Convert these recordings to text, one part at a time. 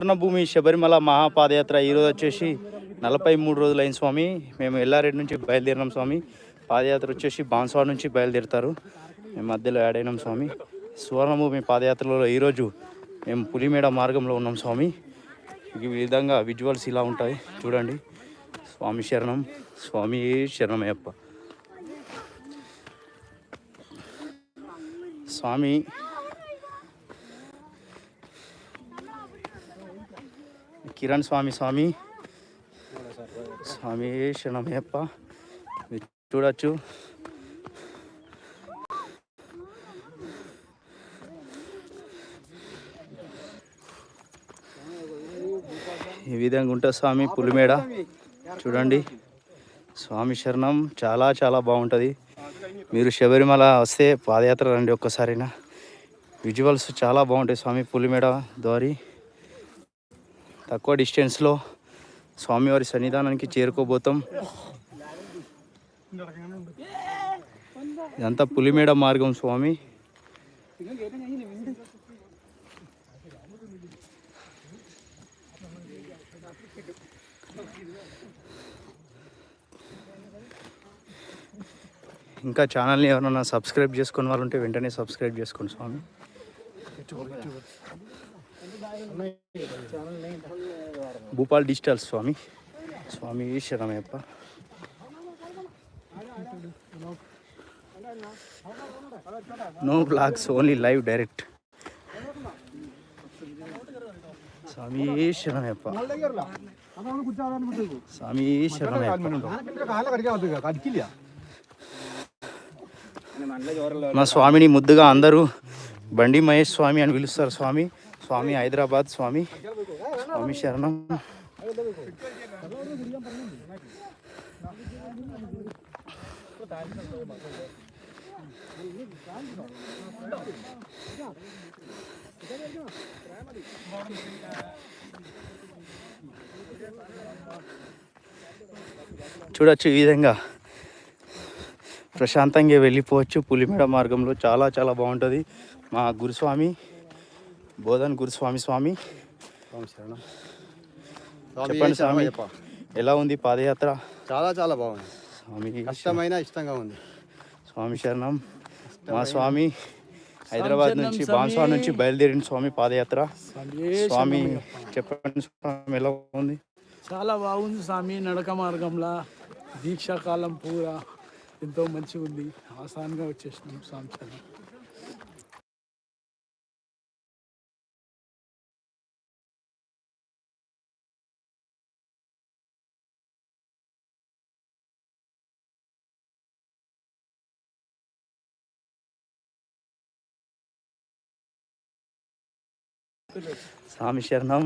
స్వర్ణభూమి శబరిమల మహాపాదయాత్ర ఈరోజు వచ్చేసి నలభై మూడు రోజులు స్వామి. మేము ఎల్లారెడ్డి నుంచి బయలుదేరినాం స్వామి. పాదయాత్ర వచ్చేసి బాన్సవాడ నుంచి బయలుదేరుతారు. మేము మధ్యలో యాడ్ అయినాం స్వామి. సువర్ణభూమి పాదయాత్రలో ఈరోజు మేము పులిమేడ మార్గంలో ఉన్నాం స్వామి. ఈ విధంగా విజువల్స్ ఇలా ఉంటాయి. చూడండి. స్వామి శరణం. స్వామి శరణమయ్యప్ప. స్వామి కిరణ్ స్వామి స్వామి. స్వామి శరణమయ్యప్ప. మీరు చూడొచ్చు. ఈ విధంగా ఉంటుంది స్వామి పులిమేడ. చూడండి. స్వామి శరణం చాలా చాలా బాగుంటుంది. మీరు శబరిమల వస్తే పాదయాత్ర రండి ఒక్కసారైనా. విజువల్స్ చాలా బాగుంటాయి స్వామి పులిమేడ దారి తక్కువ డిస్టెన్స్లో స్వామివారి సన్నిధానానికి చేరుకోబోతాం. ఇదంతా పులిమేడ మార్గం స్వామి. ఇంకా ఛానల్ని ఎవరైనా సబ్స్క్రైబ్ చేసుకున్న వాళ్ళు ఉంటే వెంటనే సబ్స్క్రైబ్ చేసుకోండి స్వామి. భూపాల్ డిజిటల్ స్వామి. స్వామి శరణమయ్యప్ప no blogs only live direct. స్వామి శరణమయ్యప్ప స్వామి మా స్వామిని ముద్దుగా అందరూ బండి మహేష్ స్వామి అని పిలుస్తారు స్వామి. స్వామి హైదరాబాద్ స్వామి. స్వామి శరణం. చూడొచ్చు ఈ విధంగా. ప్రశాంతంగా వెళ్ళిపోవచ్చు. పులిమేడ మార్గంలో చాలా చాలా బాగుంటుంది. మా గురుస్వామి బోధన్ గురుస్వామి స్వామి. చెప్పండి స్వామి ఎలా ఉంది పాదయాత్ర? చాలా చాలా బాగుంది. స్వామి కష్టమైన ఇష్టంగా ఉంది. స్వామి శరణం. మా స్వామి హైదరాబాద్ నుంచి బాన్స్వాడ నుంచి బయలుదేరిన స్వామి పాదయాత్ర. స్వామి చెప్పండి స్వామి ఎలా ఉంది? చాలా బాగుంది స్వామి నడక మార్గంలో. దీక్షాకాలం పూరా ఎంతో మంచిగా ఉంది ఆసాన్గా వచ్చేసినాం స్వామి స్వామి శరణం.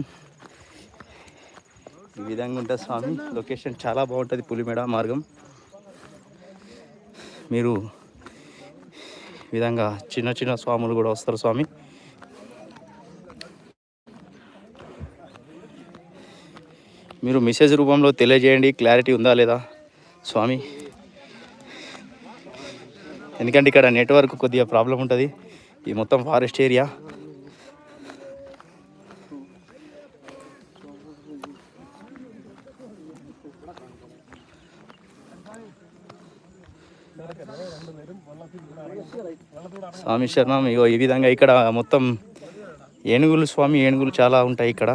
ఈ విధంగా ఉంటుంది స్వామి. లొకేషన్ చాలా బాగుంటుంది పులిమేడ మార్గం. మీరు ఈ విధంగా చిన్న చిన్న స్వాములు కూడా వస్తారు స్వామి. మీరు మెసేజ్ రూపంలో తెలియజేయండి. క్లారిటీ ఉందా లేదా స్వామి? ఎందుకంటే ఇక్కడ నెట్వర్క్ కొద్దిగా ప్రాబ్లం ఉంటుంది. ఈ మొత్తం ఫారెస్ట్ ఏరియా స్వామి శరణం ఇగో ఈ విధంగా ఇక్కడ మొత్తం ఏనుగులు స్వామి ఏనుగులు చాలా ఉంటాయి ఇక్కడ.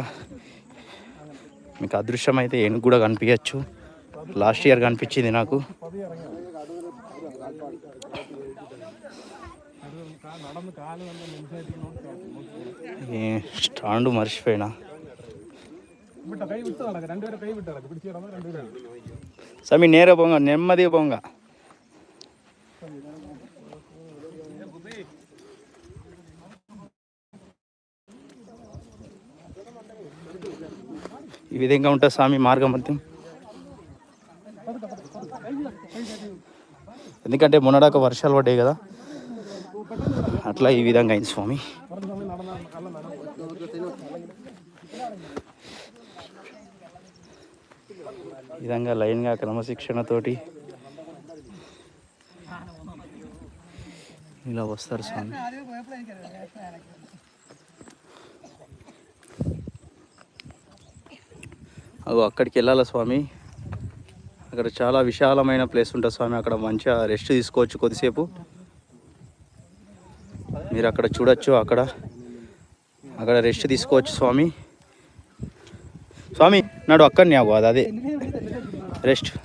మీకు అదృశ్యం అయితే ఏనుగు కూడా కనిపించచ్చు. లాస్ట్ ఇయర్ కనిపించింది నాకు. స్టాండ్ మర్చిపోయినా. స్వామి నేర పొంగ నెమ్మది పొంగ ఈ విధంగా ఉంటుంది స్వామి మార్గ మధ్యం ఎందుకంటే మొన్నడాక వర్షాలు పడ్డాయి కదా. అట్లా ఈ విధంగా అయింది స్వామి. ఈ విధంగా లైన్గా క్రమశిక్షణతోటి ఇలా వస్తారు స్వామి. అక్కడికి వెళ్ళాలి స్వామి? అక్కడ చాలా విశాలమైన ప్లేస్ ఉంటుంది స్వామి. అక్కడ మంచిగా రెస్ట్ తీసుకోవచ్చు కొద్దిసేపు. మీరు అక్కడ చూడొచ్చు అక్కడ. అక్కడ రెస్ట్ తీసుకోవచ్చు స్వామి. స్వామి నాడు అక్కడనే అగో అది అదే. రెస్ట్.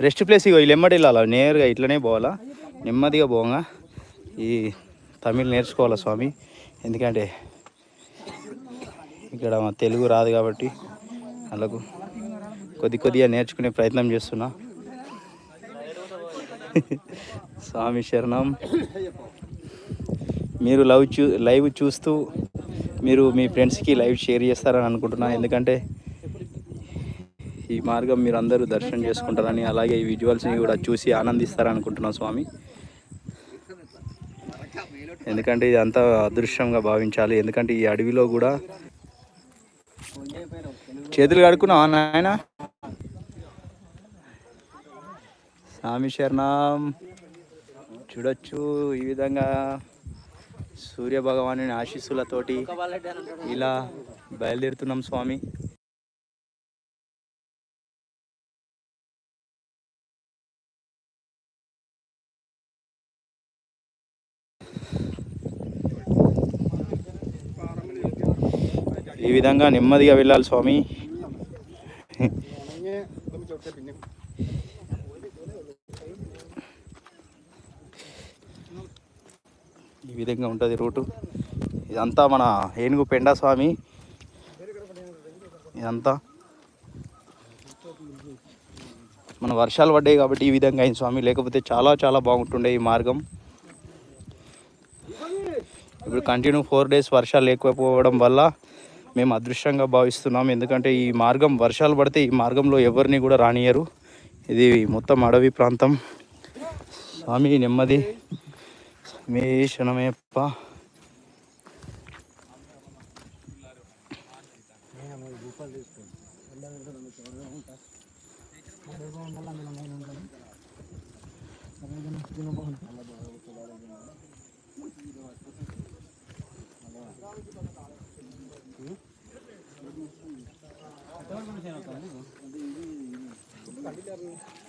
రెస్ట్ ప్లేస్ ఇగో వీళ్ళు ఎమ్మడి వెళ్ళాలా నేరుగా ఇట్లనే పోవాలా? నెమ్మదిగా పోగా. ఈ తమిళ్ నేర్చుకోవాలా స్వామి? ఎందుకంటే ఇక్కడ తెలుగు రాదు కాబట్టి. అలాగూ కొద్ది కొద్దిగా నేర్చుకునే ప్రయత్నం చేస్తున్నా. స్వామి శరణం. మీరు లవ్ చూ లైవ్ చూస్తూ మీరు మీ ఫ్రెండ్స్కి లైవ్ షేర్ చేస్తారని అనుకుంటున్నా. ఎందుకంటే ఈ మార్గం మీరు అందరూ దర్శనం చేసుకుంటారని అలాగే ఈ విజువల్స్ని కూడా చూసి ఆనందిస్తారని అనుకుంటున్నాను స్వామి. ఎందుకంటే ఇది అంతా అదృశ్యంగా భావించాలి. ఎందుకంటే ఈ అడవిలో కూడా చేతులు కడుక్కున్నావా నాయన? స్వామి శరణం. చూడొచ్చు ఈ విధంగా సూర్య భగవాను ఆశీస్సులతోటి ఇలా బయలుదేరుతున్నాం స్వామి. ఈ విధంగా నెమ్మదిగా వెళ్ళాలి స్వామి. ఈ విధంగా ఉంటుంది రూటు. ఇదంతా మన ఏనుగు పెండ స్వామి. ఇదంతా మన వర్షాలు పడ్డాయి కాబట్టి ఈ విధంగా అయింది స్వామి. లేకపోతే చాలా చాలా బాగుంటుండే ఈ మార్గం. ఇప్పుడు కంటిన్యూ ఫోర్ డేస్ వర్షాలు లేకపోవడం వల్ల మేము అదృష్టంగా భావిస్తున్నాం. ఎందుకంటే ఈ మార్గం వర్షాలు పడితే ఈ మార్గంలో ఎవరిని కూడా రానియరు ఇది మొత్తం అడవి ప్రాంతం. స్వామి నెమ్మది. మే క్షణమేప్ప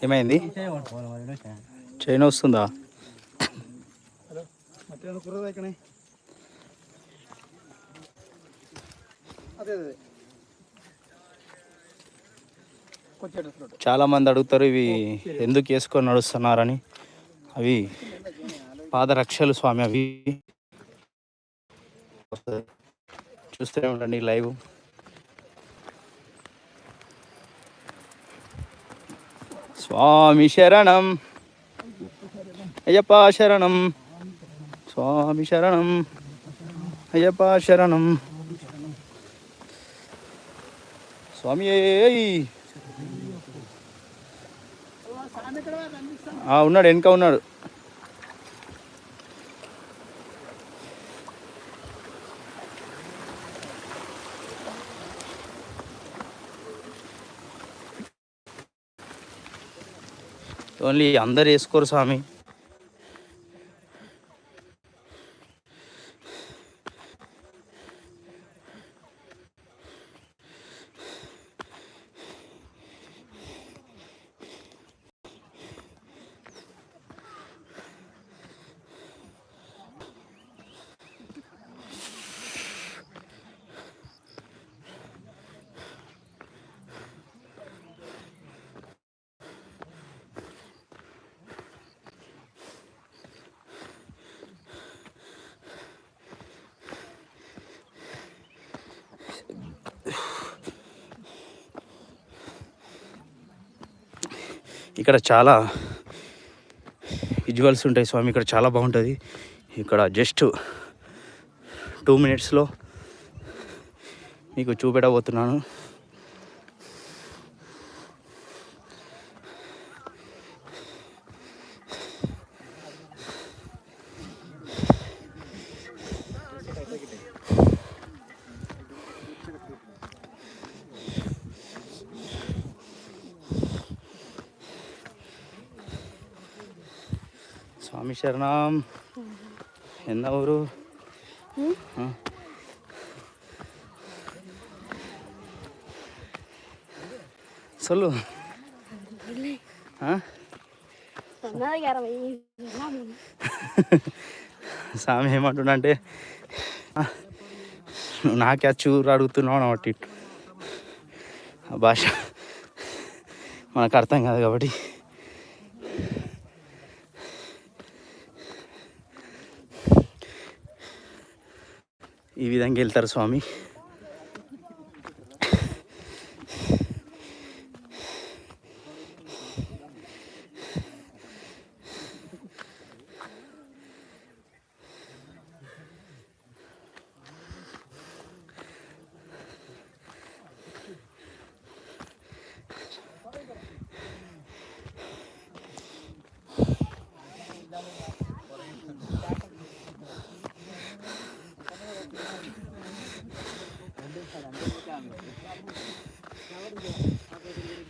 ఏమైంది? చైన్ వస్తుందా? చాలా మంది అడుగుతారు ఇవి ఎందుకు వేసుకొని నడుస్తున్నారని. అవి పాదరక్షలు స్వామి అవి. చూస్తూనే ఉండండి లైవ్. స్వామి శరణం. అయ్యప్ప శరణం. స్వామి శరణం. అయ్యప్ప శరణం. స్వామి ఉన్నాడు వెనక ఉన్నాడు. ఓన్లీ అందరు వేసుకోరు స్వామి. ఇక్కడ చాలా విజువల్స్ ఉంటాయి స్వామి ఇక్కడ చాలా బాగుంటుంది. ఇక్కడ జస్ట్ టూ మినిట్స్లో మీకు చూపెట్టబోతున్నాను. స్వామి శరణం. ఎన్న ఊరు? ఆ. సొల్లు. స్వామి ఏమంటున్నా అంటే నువ్వు నాకే చూరు అడుగుతున్నావు కాబట్టి ఆ భాష మనకు అర్థం కాదు కాబట్టి. ఈ విధంగా వెళ్తారు స్వామి.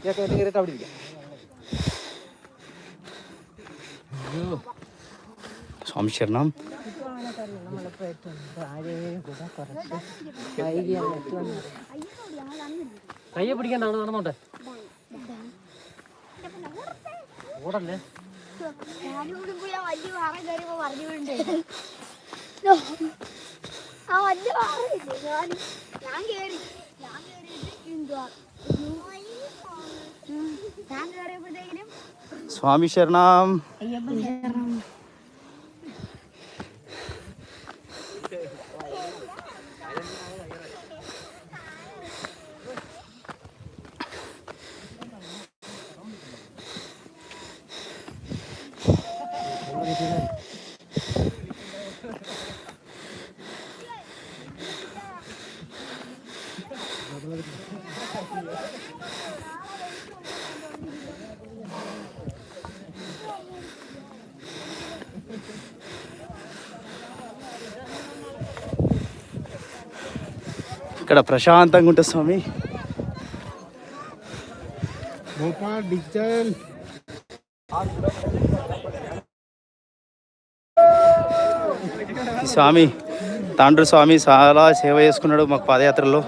കയറ്റി കയറിയിട്ട് അവിടെ കയ്യെ പിടിക്കാൻ നടന്നോട്ടെ. ഓടല്ലേ? ആ വലിയ ഞാൻ കേറി. ഞാൻ കേറിയിട്ട് എന്തുവാ ഉം. ഞാൻ കേറിയപ്പോഴത്തേക്കിനും ఇక్కడ ప్రశాంతంగా ఉంటుంది స్వామి. స్వామి తాండ్రు స్వామి చాలా సేవ చేసుకున్నాడు మాకు పాదయాత్రలో.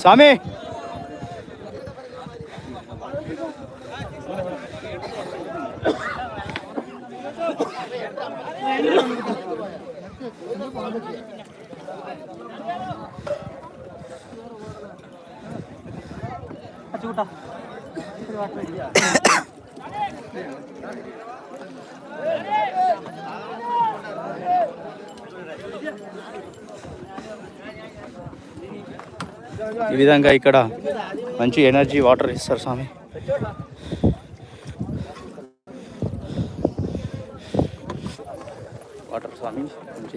స్వామి! ఈ విధంగా ఇక్కడ మంచి ఎనర్జీ వాటర్ ఇస్తారు స్వామి. వాటర్ స్వామి మంచి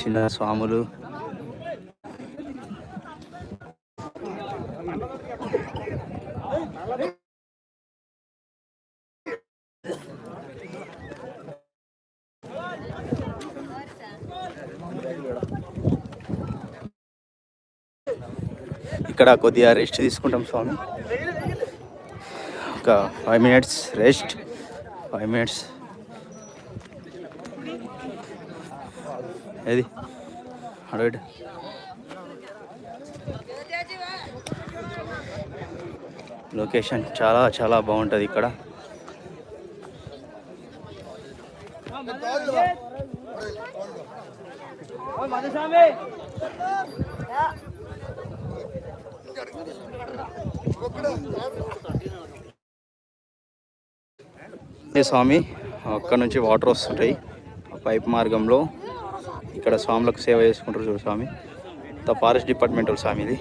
చిన్న స్వాములు. ఇక్కడ కొద్దిగా రెస్ట్ తీసుకుంటాం స్వామి. ఒక five minutes rest. Five minutes. ఏది? అడగడు లొకేషన్ చాలా చాలా బాగుంటుంది ఇక్కడ. స్వామి అక్కడ నుంచి వాటర్ వస్తుంటాయి. ఆ పైప్ మార్గంలో ఇక్కడ స్వాములకు సేవ చేసుకుంటారు చూడు స్వామి. ద ఫారెస్ట్ డిపార్ట్మెంట్ స్వామి ఇది.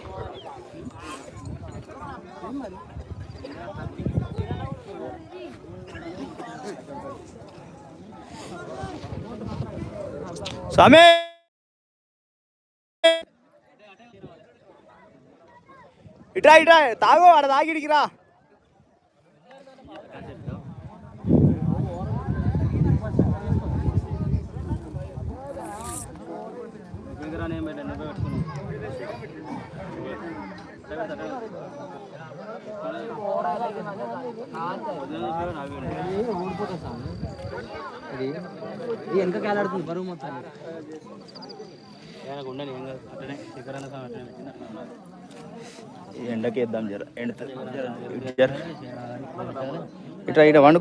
స్వామి! ఇట్రా ఇట్రా తాగు ఆడ తాగిడికి రా. ఇది ఇది వెనక కాలాడుతుంది బరువు మొత్తం ఈ ఎండకి వేద్దాం జర ఎండ జర ఇట్లా ఇట్లా వండు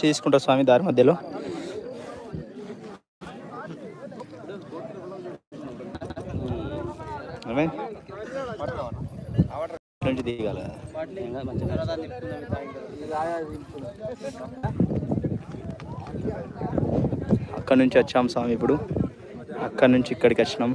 తీసుకుంటా స్వామి దారి మధ్యలో ఏమైంది? నుంచి దిగాల? అక్కడ నుంచి వచ్చాం స్వామి ఇప్పుడు. అక్కడ నుంచి ఇక్కడికి వచ్చినాం.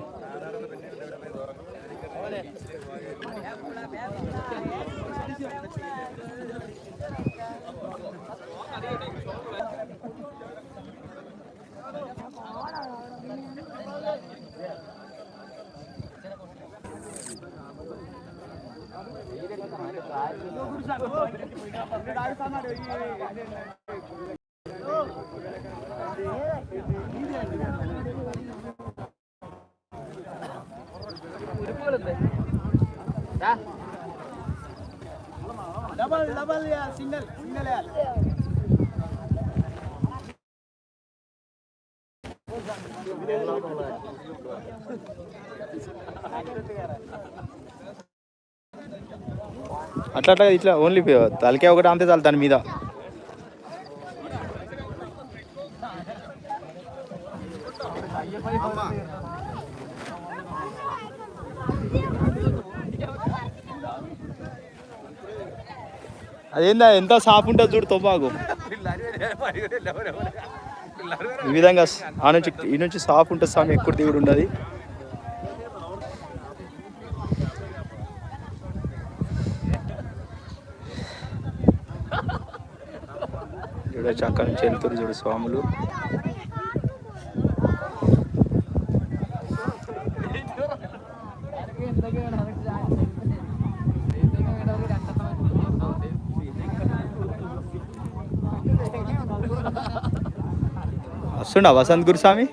Double double single single Thank you. అట్లా అట్లా ఇట్లా ఓన్లీ తలకే ఒకటి అంతే చాలు దాని మీద. అదేందా ఎంత సాఫ్ ఉంటుంది చూడు తొబాకు ఈ విధంగా ఆ నుంచి ఈ నుంచి సాఫ్ ఉంటుంది స్వామి ఎక్కువ దిగుడు ఉండదు చూడొచ్చు అక్కడ నుంచి చూడు స్వాములు. వస్తుండా వసంత్ గురుస్వామి?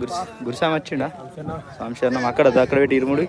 గురు గురుస్వామి వచ్చిండా? స్వామి శరణం అక్కడ అక్కడ పెట్టి ఇరుముడి.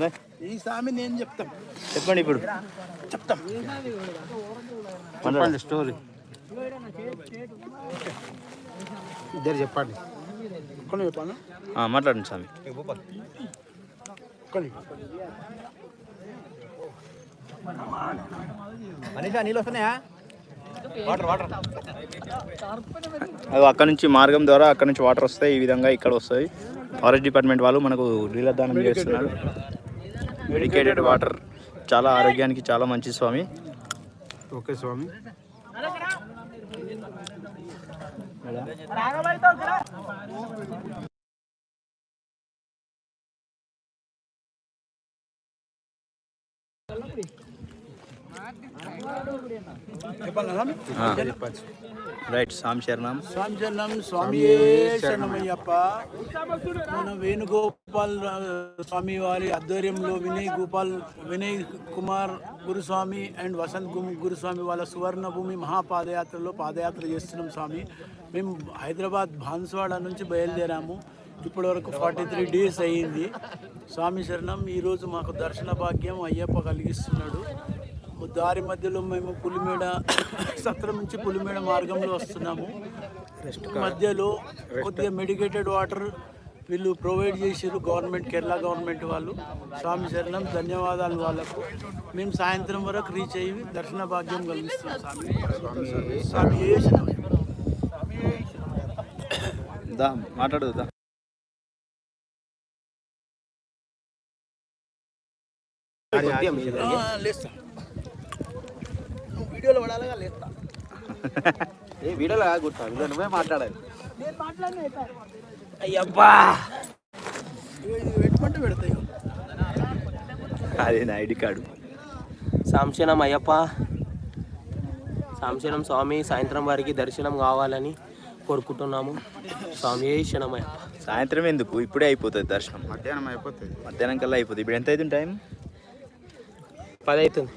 నే, ఈ స్వామి నేను చెప్తాం చెప్పండి. ఇప్పుడు చెప్తాం చెప్పండి. స్టోరీ ఇద్దరు చెప్పండి చెప్పాను మాట్లాడండి స్వామి మనీషా నీళ్ళు వస్తున్నాయా? Water water. అది అక్కడ నుంచి మార్గం ద్వారా అక్కడ నుంచి వాటర్ వస్తాయి. ఈ విధంగా ఇక్కడ వస్తాయి. ఫారెస్ట్ డిపార్ట్మెంట్ వాళ్ళు మనకు నీళ్ళ దానం చేస్తున్నారు. మెడికేటెడ్ వాటర్ చాలా ఆరోగ్యానికి చాలా మంచి స్వామి. ఓకే స్వామి. స్వామి రైట్ సామ్ శరణం. స్వామి శరణం స్వామి శరణమయ్యప్ప. మన వేణుగోపాల్ స్వామి వారి ఆధ్వర్యంలో వినయ్ గోపాల్ వినయ్ కుమార్ గురుస్వామి అండ్ వసంత్ గురుస్వామి వాళ్ళ సువర్ణ భూమి మహాపాదయాత్రలో పాదయాత్ర చేస్తున్నాం స్వామి. మేము హైదరాబాద్ బాన్స్వాడ నుంచి బయలుదేరాము. ఇప్పటి వరకు ఫార్టీ త్రీ డేస్ అయ్యింది. స్వామి శరణం ఈరోజు మాకు దర్శన భాగ్యం అయ్యప్ప కలిగిస్తున్నాడు. దారి మధ్యలో మేము పులిమేడ సత్రం నుంచి పులిమేడ మార్గంలో వస్తున్నాము. మధ్యలో కొద్దిగా మెడికేటెడ్ వాటర్ వీళ్ళు ప్రొవైడ్ చేసారు గవర్నమెంట్ కేరళ గవర్నమెంట్ వాళ్ళు. స్వామి శరణం ధన్యవాదాలు వాళ్ళకు. మేము సాయంత్రం వరకు రీచ్ అయ్యి దర్శన భాగ్యం కలిగిస్తున్నాం స్వామి. స్వామి మాట్లాడదు లేస్తా. వీడియోలో పడాలిగా లేస్తా. ఏ వీడియోలో నువ్వే మాట్లాడాలి. అయ్యబ్బా! పెట్టుకుంటే పెడతాయి. అదే నా ఐడి కార్డు. సాంశనం అయ్యప్ప. సాంశనం స్వామి సాయంత్రం వారికి దర్శనం కావాలని కోరుకుంటున్నాము. స్వామి శరణమయ్యప్ప సాయంత్రం ఎందుకు? ఇప్పుడే అయిపోతుంది దర్శనం. మధ్యాహ్నం అయిపోతుంది. మధ్యాహ్నం కల్లా అయిపోతుంది. ఇప్పుడు ఎంత అవుతుంది టైం? పది అవుతుంది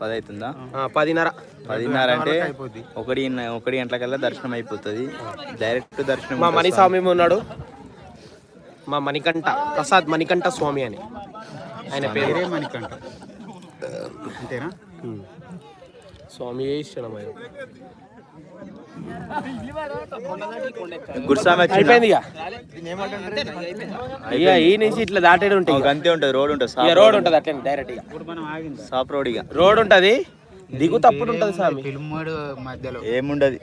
పది అవుతుందా పదిన్నర. పదిన్నర అంటే. ఒకటి ఒకటి గంటలకల్లా దర్శనం అయిపోతుంది. డైరెక్ట్ దర్శనం మా ఉంటుంది మణి స్వామి. ఉన్నాడు. మా మణికంఠ ప్రసాద్ మణికంఠ స్వామి అని. ఆయన పేరు. మణికంట అంతేనా. స్వామి శరణమయ్యప్ప గురుస్వామి అయిపోయింది ఇక. ఈ నుంచి ఇట్లా దాటేది ఉంటాయి అంతే ఉంటుంది రోడ్ ఉంటుంది ఇక రోడ్ ఉంటుంది అట్లనే డైరెక్ట్ సాప్ రోడ్ ఇక. రోడ్ ఉంటుంది దిగు తప్పుడు ఉంటుంది పిలుమూడు మధ్యలో. ఏముండదు.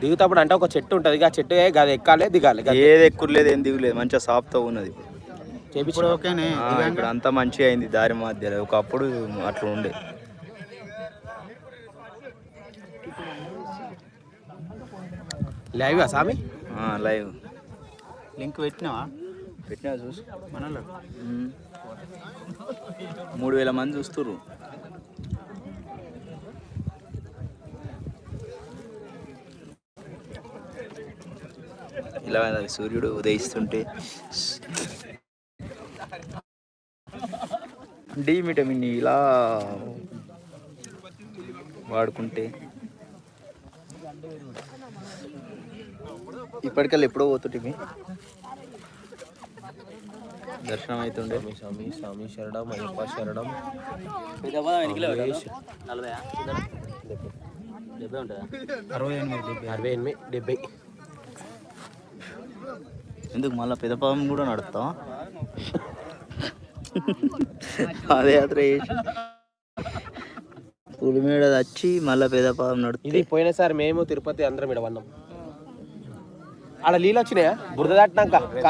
దిగు తప్పుడు అంటే ఒక చెట్టు ఉంటుంది ఇక ఆ చెట్టు గది ఎక్కాలి దిగాలి ఏది ఎక్కుర్లేదు ఏం దిగులేదు మంచిగా సాప్తో ఉన్నది ఇప్పుడు అంతా మంచిగా అయింది దారి మధ్యలో. ఒకప్పుడు అట్లా ఉండే. లేవా స్వామి ఆ, లైవ్ లింక్ పెట్టినావా? పెట్టినా చూసు మనలో. మూడు వేల మంది చూస్తుర్రు. ఇలా సూర్యుడు ఉదయిస్తుంటే. డి విటమిన్ ఇలా వాడుకుంటే. ఇప్పటికల్లా ఎప్పుడో పోతుంటే దర్శనం అవుతుండే స్వామి స్వామి శరణం అయ్యప్ప శరణం. అరవై ఎనిమిది డెబ్బై. అరవై ఎనిమిది డెబ్బై. ఎందుకు మళ్ళీ పెదపాదం కూడా నడుస్తావా పాదయాత్ర చేసి. పులిమేడ వచ్చి మళ్ళీ పెదపాదం నడుతుంది ఇది పోయినసారి మేము తిరుపతి అందరం ఇడ వన్నాం ఆడ నీళ్ళు వచ్చినాయా బురద దాటినాక.